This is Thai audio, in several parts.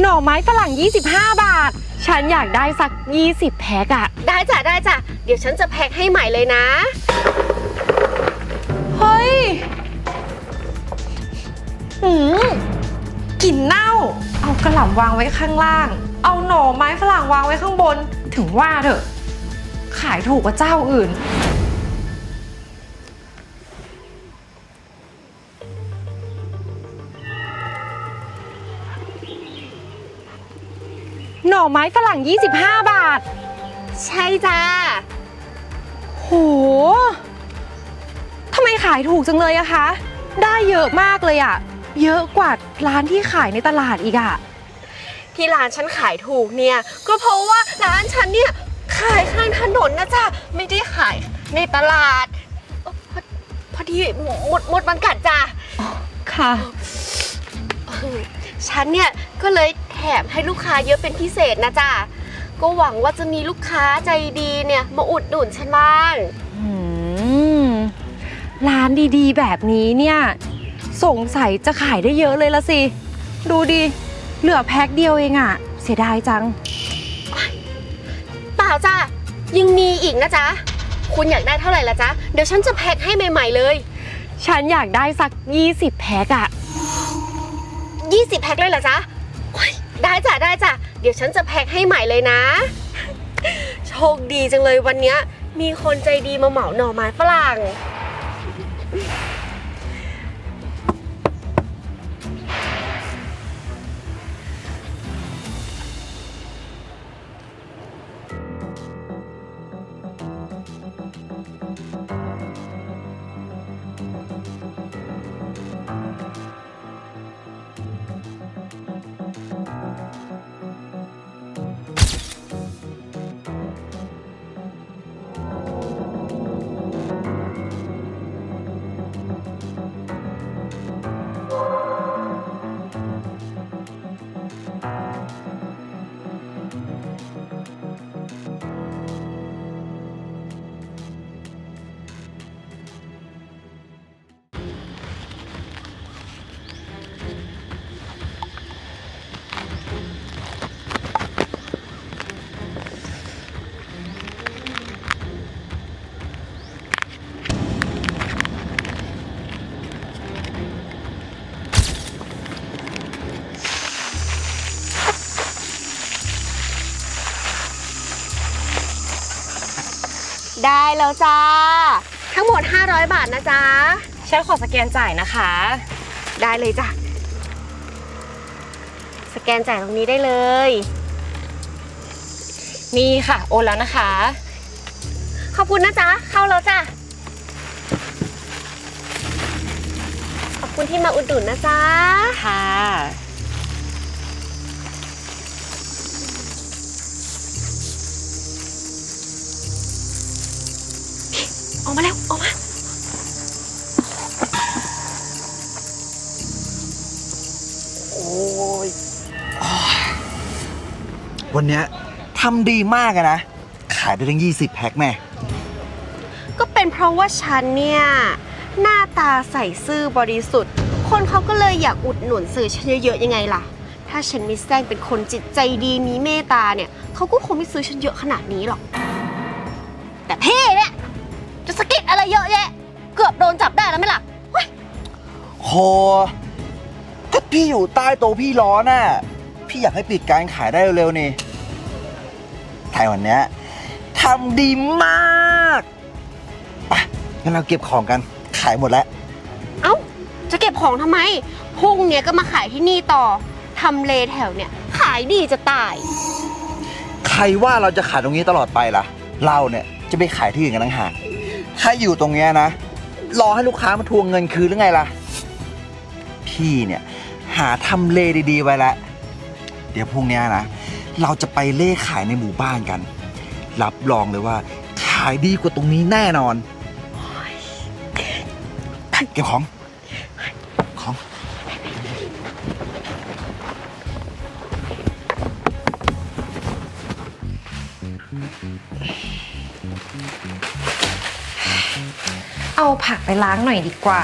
หน่อไม้ฝรั่ง 25 บาท ฉันอยากได้สัก 20 แพ็คอะได้จ้ะได้จ้ะเดี๋ยวฉันจะแพ็คให้ใหม่เลยนะ เฮ้ยหืมกลิ่นเน่า เอากระหล่ำวางไว้ข้างล่าง เอาหน่อไม้ฝรั่งวางไว้ข้างบน ถึงว่าเถอะ ขายถูกกว่าเจ้าอื่น หน่อไม้ฝรั่ง 25 บาท ใช่จ้า โห ทำไมขายถูกจังเลยอะคะ ได้เยอะมากเลยอะ เยอะกว่าร้านที่ขายในตลาดอีกอะที่ร้านฉันขายถูกเนี่ย ก็เพราะว่าร้านฉันเนี่ย ขายข้างถนนนะจ๊ะไม่ได้ขายในตลาดเอ่อพอพอดีหมดหมดมันกัดจ้ะค่ะ ฉันเนี่ยก็เลย แถมให้ลูกค้าเยอะเป็นพิเศษนะจ๊ะ ก็หวังว่าจะมีลูกค้าใจดีเนี่ย มาอุดหนุนฉันบ้างอืมร้านดีๆ แบบนี้เนี่ย สงสัยจะขายได้เยอะเลยละสิ ดูดิ เหลือแพ็คเดียวเองอะเสียดายจัง เปล่าจ้ะยังมีอีกนะจ๊ะ คุณอยากได้เท่าไหร่ละจ๊ะ เดี๋ยวฉันจะแพ็คให้ใหม่ ๆเลย ฉันอยากได้สัก 20 แพ็คอะ20 แพ็คเลยเหรอจ๊ะโอ๊ย ได้จ้ะได้จ้ะเดี๋ยวฉันจะแพ็คให้ใหม่เลยนะ โชคดีจังเลยวันเนี้ยมีคนใจดีมาเหมาหน่อไม้ฝรั่ง ได้แล้วจ้า ทั้งหมด 500 บาทนะจ๊ะ ฉันขอสแกนจ่ายนะคะ ได้เลยจ้ะ สแกนจ่ายตรงนี้ได้เลย นี่ค่ะ โอนแล้วนะคะ ขอบคุณนะจ๊ะ เข้าแล้วจ้ะ ขอบคุณที่มาอุดหนุนนะจ๊ะ ค่ะ มาแล้วออกมาโอ้ยวันเนี้ยทำดีมากอะนะ ขายได้ทั้ง 20 แพ็คแม่ ก็เป็นเพราะว่าฉันเนี่ย หน้าตาใส่ซื่อบริสุทธิ์ คนเขาก็เลยอยากอุดหนุนซื้อฉันเยอะๆยังไงล่ะ ถ้าฉันไม่แซงเป็นคนจิตใจดีมีเมตตาเนี่ยเขาก็คงไม่ซื้อฉันเยอะขนาดนี้หรอก แต่เพ่เนี่ย จะสะกิดอะไรเยอะแยะ เกือบโดนจับได้แล้วไหมล่ะเฮ้ยโหก็พี่อยู่ใต้โต๊ะพี่ร้อนน่ะ พี่อยากให้ปิดการขายได้เร็วๆนี่ไทยวันเนี้ยทำดีมากไปงั้นเราเก็บของกันขายหมดแล้ว เอ้า จะเก็บของทำไมพรุ่งเนี้ยก็มาขายที่นี่ต่อทำเลแถวเนี่ย ขายดีจะตาย ใครว่าเราจะขายตรงนี้ตลอดไปล่ะ เราเนี่ยจะไปขายที่อื่นกันต่างหาก ถ้าอยู่ตรงเนี้ยนะ รอให้ลูกค้ามาทวงเงินคืนหรือไงล่ะ พี่เนี่ย หาทำเลดีๆไว้แล้ว เดี๋ยวพรุ่งเนี้ยนะ เราจะไปเล่ขายในหมู่บ้านกัน รับรองเลยว่า ขายดีกว่าตรงนี้แน่นอนไปเก็บของ ของ เอาผักไปล้างหน่อยดีกว่า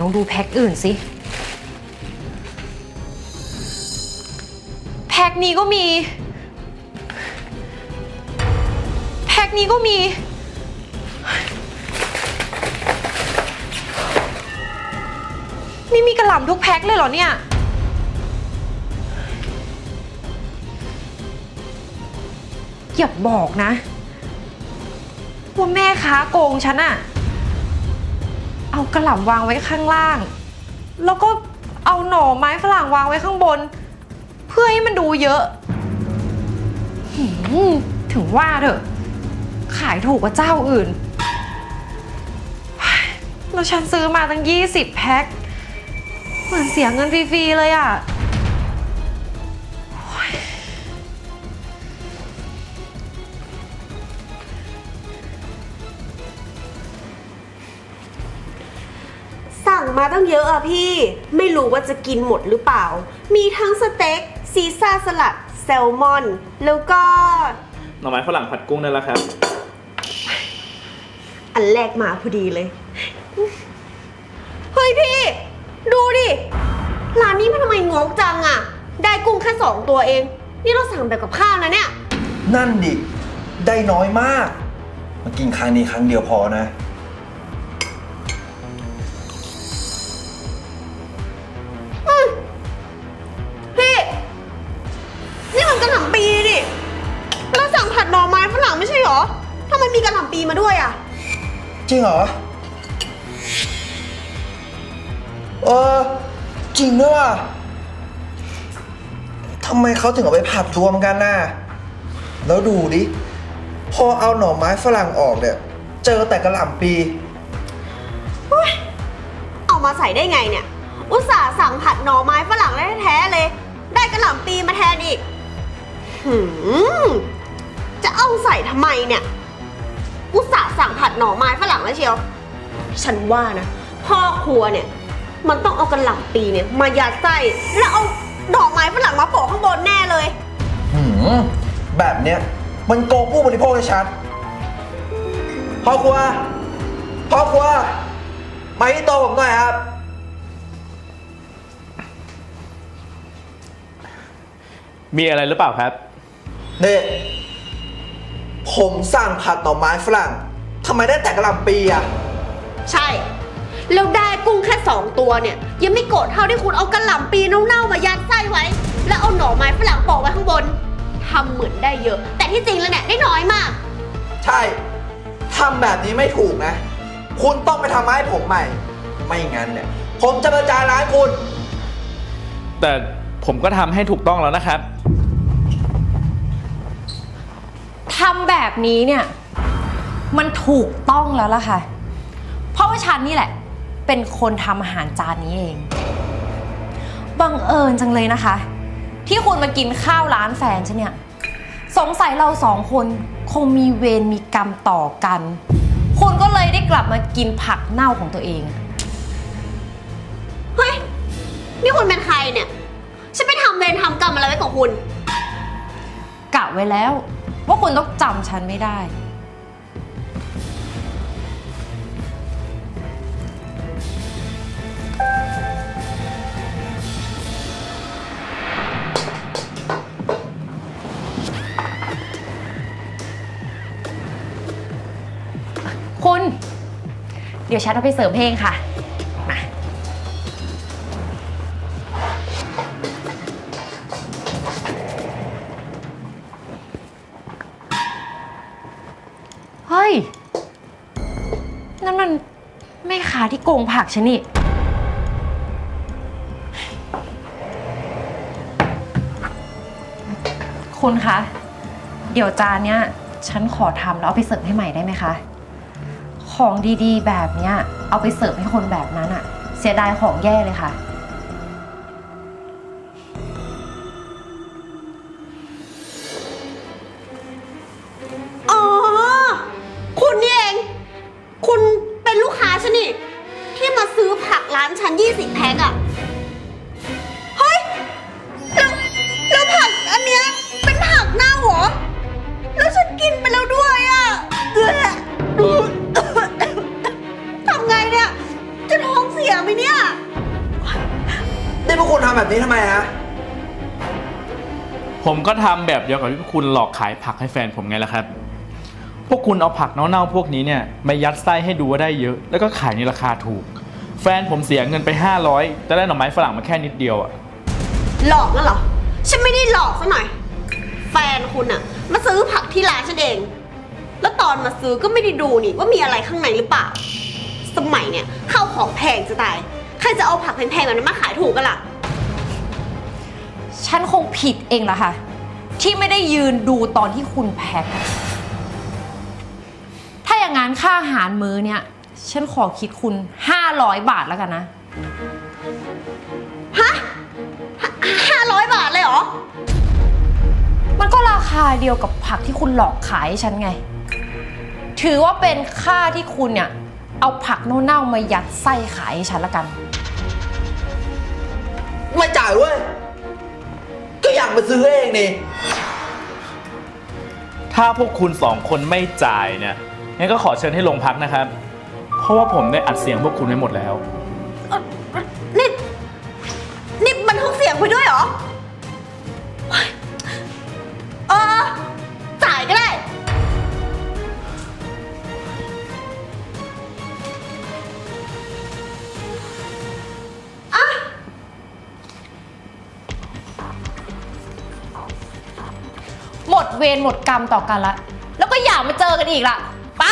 ลองดูแพ็คอื่นสิ แพ็คนี้ก็มี แพ็คนี้ก็มี นี่มีกระหล่ำทุกแพ็คเลยเหรอเนี่ย อย่าบอกนะ ว่าแม่ค้าโกงฉันอะ เอากระหล่ำวางไว้ข้างล่าง แล้วก็เอาหน่อไม้ฝรั่งวางไว้ข้างบน เพื่อให้มันดูเยอะหืมถึงว่าเถอะ ขายถูกกว่าเจ้าอื่นเฮ้ยแล้วฉันซื้อมาตั้ง 20 แพ็ค เหมือนเสียเงินฟรีๆเลยอะ มาตั้งเยอะอะพี่ ไม่รู้ว่าจะกินหมดหรือเปล่า มีทั้งสเต็กซีซ่าสลัด แซลมอน แล้วก็ หน่อไม้ฝรั่งผัดกุ้งได้แล้วครับ อันแรกมาพอดีเลย เฮ้ยพี่ ดูดิ ร้านนี้มันทำไมงกจังอะได้กุ้งแค่สองตัวเอง นี่เราสั่งแบบกับข้าวนะเนี่ย นั่นดิ ได้น้อยมาก มากินครั้งนี้ครั้งเดียวพอนะ มมีกระหล่ำปีมาด้วยอะจริงเหรอ เออ จริงด้วยว่ะทำไมเขาถึงเอาไปผัดรวมกันน่ะ แล้วดูดิ พอเอาหน่อไม้ฝรั่งออกเนี่ย เจอแต่กระหล่ำปีเอามาใส่ได้ไงเนี่ย อุตส่าห์สั่งผัดหน่อไม้ฝรั่งแท้ๆเลย ได้กระหล่ำปีมาแทนอีก หืม จะเอาใส่ทำไมเนี่ย อุตส่าห์สั่งผัดหน่อไม้ฝรั่งแล้วเชียว ฉันว่านะ พ่อครัวเนี่ย มันต้องเอากระหล่ำปีเนี่ย มายัดไส้แล้วเอาดอกไม้ฝรั่งมาโปะข้างบนแน่เลย หืมแบบเนี้ยมันโกงผู้บริโภคชัดพ่อครัวพ่อครัวมาที่โต๊ะผมหน่อยครับ มีอะไรหรือเปล่าครับ นี่ ผมสั่งผัดหน่อไม้ฝรั่งทำไมได้แต่กระหล่ำปีอะใช่ แล้วได้กุ้งแค่สองตัวเนี่ย ยังไม่โกรธเท่าที่คุณเอากระหล่ำปีเน่าๆมายัดไส้ไว้ แล้วเอาหน่อไม้ฝรั่งโปะไว้ข้างบนทำเหมือนได้เยอะ แต่ที่จริงแล้วเนี่ยได้น้อยมาก ใช่ทำแบบนี้ไม่ถูกนะ คุณต้องไปทำให้ผมใหม่ ไม่งั้นเนี่ย ผมจะประจานร้านคุณ แต่ผมก็ทำให้ถูกต้องแล้วนะครับ ทำแบบนี้เนี่ย มันถูกต้องแล้วล่ะค่ะ เพราะว่าฉันนี่แหละ เป็นคนทำอาหารจานนี้เอง บังเอิญจังเลยนะคะ ที่คุณมากินข้าวร้านแฟนฉันเนี่ย สงสัยเราสองคนคงมีเวรมีกรรมต่อกัน คุณก็เลยได้กลับมากินผักเน่าของตัวเอง เฮ้ย นี่คุณเป็นใครเนี่ย ฉันไปทำเวรทำกรรมอะไรไว้กับคุณ กะไว้แล้ว ว่าคุณต้องจำฉันไม่ได้ คุณ เดี๋ยวฉันเอาไปเสริมเพลงค่ะ ที่โกงผักฉันนี่ คุณคะ เดี๋ยวจานเนี้ย ฉันขอทำแล้วเอาไปเสิร์ฟให้ใหม่ได้ไหมคะ ของดีๆ แบบเนี้ย เอาไปเสิร์ฟให้คนแบบนั้นอะเสียดายของแย่เลยค่ะานฉัน20แพ็คอะเฮ้ย แล้วแล้วผักอันเนี้ยเป็นผักเน่าเหรอ แล้วฉันกินไปแล้วด้วยอะเกลือทำไงเนี่ย จะท้องเสียไหมเนี่ย นี่พวกคุณทำแบบนี้ทำไมฮะ ผมก็ทำแบบเดียวกับที่คุณหลอกขายผักให้แฟนผมไงล่ะครับ พวกคุณเอาผักเน่าๆพวกนี้เนี่ยมายัดไส้ให้ดูว่าได้เยอะ แล้วก็ขายในราคาถูก แฟนผมเสียเงินไป 500แต่ได้หน่อไม้ฝรั่งมาแค่นิดเดียวอะหลอกนั่นเหรอ ฉันไม่ได้หลอกซะหน่อย แฟนคุณอะมาซื้อผักที่ร้านฉันเอง แล้วตอนมาซื้อก็ไม่ได้ดูนี่ว่ามีอะไรข้างในหรือเปล่า สมัยเนี่ยข้าวของแพงจะตาย ใครจะเอาผักแพงๆแบบนั้นมาขายถูกกันล่ะ ฉันคงผิดเองล่ะค่ะ ที่ไม่ได้ยืนดูตอนที่คุณแพ็คอะถ้าอย่างงั้นค่าอาหารมื้อเนี่ย ฉันขอคิดคุณ 500 บาทแล้วกันนะ ฮะห้าร้อยบาทเลยเหรอ มันก็ราคาเดียวกับผักที่คุณหลอกขายให้ฉันไง ถือว่าเป็นค่าที่คุณเนี่ย เอาผักเน่าๆมายัดไส้ขายให้ฉันละกัน ไม่จ่ายเว้ย ก็อยากมาซื้อเองนี่ ถ้าพวกคุณสองคนไม่จ่ายเนี่ยงั้นก็ขอเชิญให้โรงพักนะครับเพ ราะว่าผมได้อัดเสียงพวกคุณไว้หมดแล้วนี่ นี่บันทึกเสียงไปด้วยเหรอเฮ้ยเออจ่ายก็ได้หมดเวรหมดกรรมต่อกันละ แล้วก็อย่ามาเจอกันอีกละ ไป